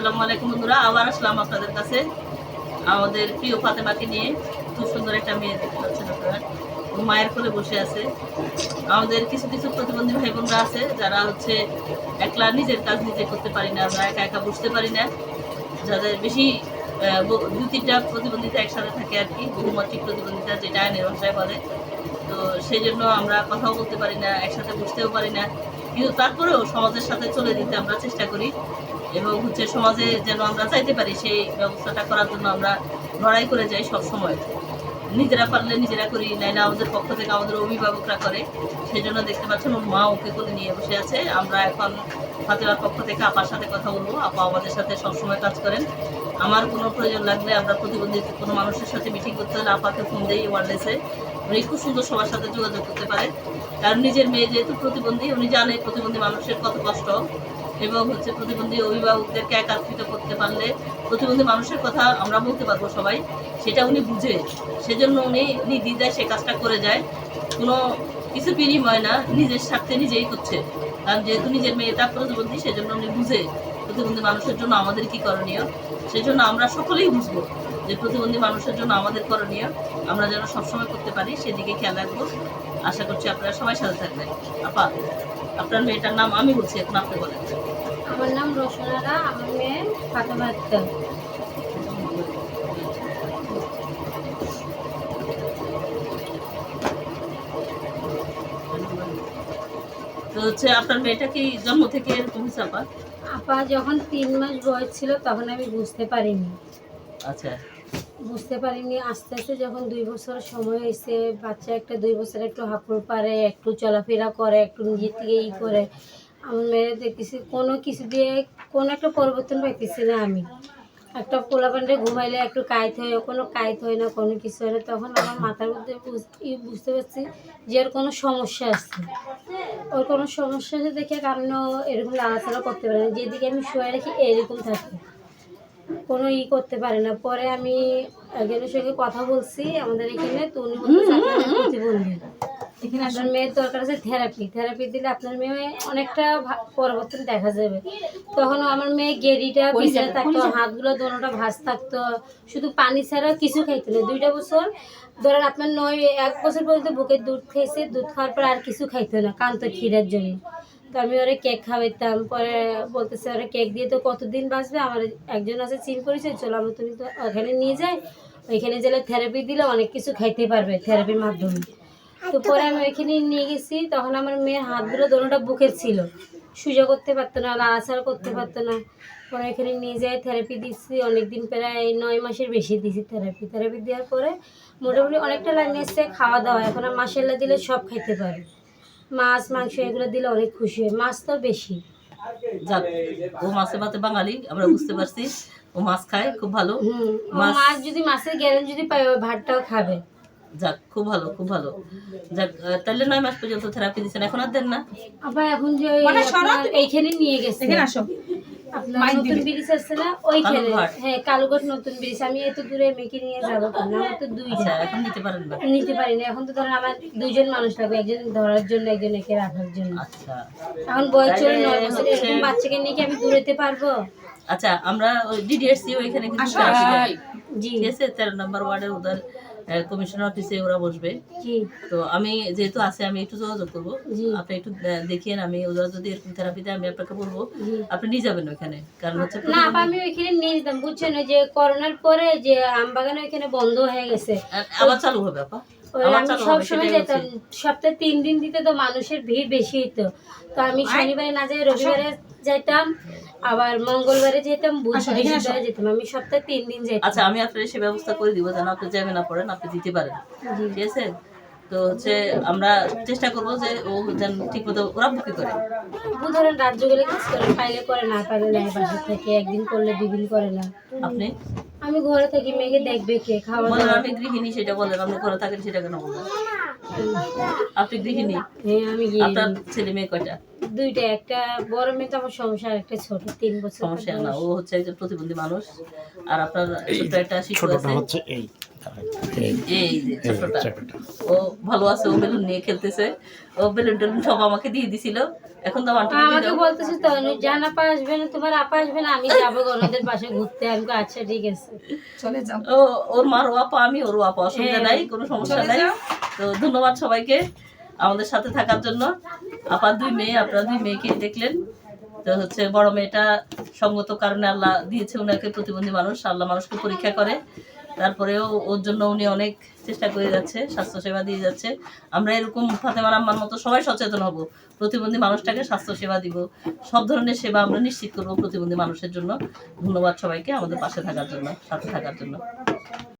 আসসালামু আলাইকুম বন্ধুরা, আবার আসলাম আপনাদের কাছে। আমাদের প্রিয় ফাতেমাকে নিয়ে খুব সুন্দর একটা মেয়ে দেখতে পাচ্ছেন আপনারা। মায়ের কোলে বসে আছে। আমাদের কিছু কিছু প্রতিবন্ধী ভাই বোনরা আছে, যারা হচ্ছে একলা নিজের কাজ নিজে করতে পারি না, আমরা একা একা বুঝতে পারি না। যাদের বেশি দু তিনটা প্রতিবন্ধিতা একসাথে থাকে আর কি, বহুমাত্রিক প্রতিবন্ধিতা যেটা আইনের ভাষায় বলে। তো সেই জন্য আমরা কথাও বলতে পারি না, একসাথে বুঝতেও পারি না। কিন্তু তারপরেও সমাজের সাথে চলে যেতে আমরা চেষ্টা করি। এবং হচ্ছে সমাজে যেন আমরা চাইতে পারি সেই ব্যবস্থাটা করার জন্য আমরা লড়াই করে যাই সব সময়। নিজেরা পারলে নিজেরা করি, নাইলে আমাদের পক্ষ থেকে আমাদের অভিভাবকরা করে। সেই জন্য দেখতে পাচ্ছেন ওর মা ওকে করে নিয়ে বসে আছে। আমরা এখন ফাতেমার পক্ষ থেকে আপার সাথে কথা বলব। আপা আমাদের সাথে সবসময় কাজ করেন। আমার কোনো প্রয়োজন লাগলে আমরা প্রতিবন্ধী কোনো মানুষের সাথে মিটিং করতে হলে আপাকে ফোন দিই ওয়ারলেসে উনি খুব সুন্দর সবার সাথে যোগাযোগ করতে পারে। কারণ নিজের মেয়ে যেহেতু প্রতিবন্ধী, উনি জানে প্রতিবন্ধী মানুষের কত কষ্ট। এবং হচ্ছে প্রতিবন্ধী অভিভাবকদেরকে একাত্রিত করতে পারলে প্রতিবন্ধী মানুষের কথা আমরা বলতে পারব সবাই। সেটা উনি বুঝে। সেজন্য উনি উনি নির্দ্বিধায় সে কাজটা করে যায়। কোনো কিছু বিনিময় না, নিজের স্বার্থে নিজেই করছে। কারণ যেহেতু নিজের মেয়েটা প্রতিবন্ধী, সেজন্য উনি বুঝে প্রতিবন্ধী মানুষের জন্য আমাদের কি করণীয়। সেজন্য আমরা সকলেই বুঝব। যে প্রতিবন্ধী মানুষের জন্য আমাদের করণীয় আমরা যেন সবসময় করতে পারি সেদিকে খেয়াল রাখব। আশা করছি আপনারা সবাই সাথে থাকবেন। আপা আপনার মেয়েটার নাম আমি বলছি এখন আপনি বলেন। আমার নাম রোশনারা আমার মেয়ে ফাতেমা আক্তার। তো হচ্ছে আপনার মেয়েটা কি জন্ম থেকে এরকম আপা যখন তিন মাস বয়স ছিল তখন আমি বুঝতে পারিনি। আচ্ছা। বুঝতে পারিনি। আস্তে আস্তে যখন দুই বছর সময় হয়েছে, বাচ্চা একটা দুই বছর একটু হাঁপুড় পারে, একটু চলাফেরা করে, একটু নিজের থেকে ই করে। আমার মেয়ে দেখতেছি কোনো কিছু দিয়ে কোনো একটা পরিবর্তন পাইতেছি না আমি। একটা পোলা প্যান্টে ঘুমাইলে একটু কায়ত হয়, কোনো কায়ত হয় না, কোনো কিছু হয় না। তখন আমার মাথার মধ্যে বুঝ- বুঝতে পারছি যে ওর কোনো সমস্যা আছে। ওর কোনো সমস্যা আছে দেখে কারণ এরকম লাড়াচাড়া করতে পারে না। যেদিকে আমি শুয়ে রাখি, এরকম থাকে। কোনো ই করতে পারে না। পরে আমি একজনের সঙ্গে কথা বলছি আমাদের এখানে তো উনি বলতেছে আপনার প্রতিবন্ধী। এখানে আপনার মেয়ের দরকার আছে থেরাপি থেরাপি দিলে আপনার মেয়ে অনেকটা পরিবর্তন দেখা যাবে। তখন আমার মেয়ে গেরিটা থাকতো হাতগুলো দোনোটা ভাঁজ থাকতো। শুধু পানি ছাড়া কিছু খাইতো না। দুইটা বছর ধরেন আপনার নয় এক বছর পর্যন্ত বুকের দুধ খেয়েছে দুধ খাওয়ার পর আর কিছু খাইতো না কান্ত ক্ষীরের জন্য। তো আমি ওরে কেক খাওয়াইতাম পরে বলতেছে ওরে কেক দিয়ে তো কতদিন বাঁচবে? আমার একজন আছে চিন করেছে চলো আমি তুমি তো ওখানে নিয়ে যাই। ওইখানে গেলে থেরাপি দিলে অনেক কিছু খাইতে পারবে থেরাপির মাধ্যমে। তো পরে আমি ওইখানে নিয়ে গেছি তখন আমার মেয়ের হাতগুলো দোনোটা বুকের ছিল। সুজা করতে পারতো না লাড়াছাড়া করতে পারতো না। পরে এখানে নিয়ে যাই থেরাপি দিচ্ছি অনেকদিন প্রায় নয় মাসের বেশি দিছি থেরাপি থেরাপি দেওয়ার পরে মোটামুটি অনেকটা লাইন এসছে খাওয়া দাওয়া এখন আর মাসেল্লা দিলে সব খাইতে পারে মাছ মাংস এগুলো দিলে অনেক খুশি হয়। মাছ তো বেশি। যাক ও মাছে ভাতে বাঙালি আমরা বুঝতে পারছি। ও মাছ খায় খুব ভালো। মাছ- যদি মাছের গ্যারেন যদি পায় ওই ভাতটাও খাবে। যাক খুব ভালো খুব ভালো। যাক তাহলে নয় মাস পর্যন্ত থেরাপি দিচ্ছেন এখন আর দেন না। আবার এখন যে আপনার এইখানে নিয়ে গেছে। আপনার নতুন ব্রিজ আছে না? ওইখানে। হ্যাঁ কালুঘাট নতুন ব্রিজ। আমি এত দূরে মেয়েকে নিয়ে যাব কেন? আমার তো দুইটা আচ্ছা এখন নিতে পারেন না নিতে পারি না। এখন তো ধরেন আমার দুইজন মানুষ লাগবে একজন ধরার জন্য একজন একে রাখার জন্য। আচ্ছা। এখন বয়স চলে নয় বছর এরকম বাচ্চাকে নিয়ে কি আমি দূরেতে পারব? আচ্ছা আমরা ডিডিএসসি ওইখানে কিন্তু থেরাপি জি। ঠিক আছে তেরো নম্বর ওয়ার্ডের ওদের কমিশনার অফিসে ওরা বসবে। তো আমি যেহেতু আছে আমি একটু যোগাযোগ করব। আপনি একটু দেখিয়েন আমি ওরা যদি এরকম থেরাপিতে আমি আপনাকে বলব। আপনি নিয়ে যাবেন ওখানে কারণ হচ্ছে না আমি ওইখানে নিয়ে যেতাম বুঝছেন? যে করোনার পরে যে আমবাগান ওইখানে বন্ধ হয়ে গেছে। আবার চালু হবে আপা। আমি চালু সব সময় যেতাম সপ্তাহে তিন দিন দিতে তো মানুষের ভিড় বেশি তো আমি শনিবারে না যাই রবিবারে যাইতাম আবার মঙ্গলবারে যেতাম বুধবারে বুধবারে যেতাম। আমি সপ্তাহে তিন দিন যেতাম আচ্ছা আমি আপনার সে ব্যবস্থা করে দিব যেন আপনি যাবেন না পড়েন আপনি দিতে পারেন। ঠিক আছে? তো হচ্ছে আমরা চেষ্টা করব যে ও যেন ঠিক মতো ওরা বুকি করে। ধরেন রাজ্য গেলে কাজ করে পাইলে করে না পাইলে নাই বাসা থেকে একদিন করলে দুদিন করে না। আপনি? আমি ঘরে থাকি মেয়েকে দেখবে কে? খাওয়া দাওয়া। আপনি গৃহিণী সেটা বলেন আপনি ঘরে থাকেন সেটা কেন বলেন আপনি গৃহিণী? হ্যাঁ আমি গিয়ে আপনার ছেলে মেয়ে কয়টা? দুইটা একটা বড় মেয়ে তো আমার সংসার একটা ছোট তিন বছর সমস্যা না ও হচ্ছে একজন প্রতিবন্ধী মানুষ। আর আপনার ছোট্ট একটা শিশু ছোটটা আছে। হচ্ছে এই। এই এই যে ছোটটা। ছোটটা। ও ভালো আছে ও বেলুন নিয়ে খেলতেছে। ও বেলুন টেলুন সব আমাকে দিয়ে দিছিল। এখন তো আন্টি আমাকে বলতেছে তো জান আপা আসবে না তোমার আপা আসবে না আমি যাব ওনাদের পাশে ঘুরতে। আমি আচ্ছা ঠিক আছে। চলে যাও। ও ওর মার ও আপা আমি ওর আপা অসুবিধা হ্যাঁ। নাই কোনো সমস্যা নাই। তো ধন্যবাদ সবাইকে আমাদের সাথে থাকার জন্য। আপার দুই মেয়ে আপনারা দুই মেয়েকে দেখলেন। তো হচ্ছে বড় মেয়েটা সঙ্গত কারণে আল্লাহ দিয়েছে ওনাকে প্রতিবন্ধী মানুষ আল্লাহ মানুষকে পরীক্ষা করে। তারপরেও ওর জন্য উনি অনেক চেষ্টা করে যাচ্ছে, স্বাস্থ্যসেবা দিয়ে যাচ্ছে। আমরা এরকম ফাতেমার আম্মার মতো সবাই সচেতন হব। প্রতিবন্ধী মানুষটাকে স্বাস্থ্যসেবা দিব। সব ধরনের সেবা আমরা নিশ্চিত করব প্রতিবন্ধী মানুষের জন্য। ধন্যবাদ সবাইকে আমাদের পাশে থাকার জন্য, সাথে থাকার জন্য।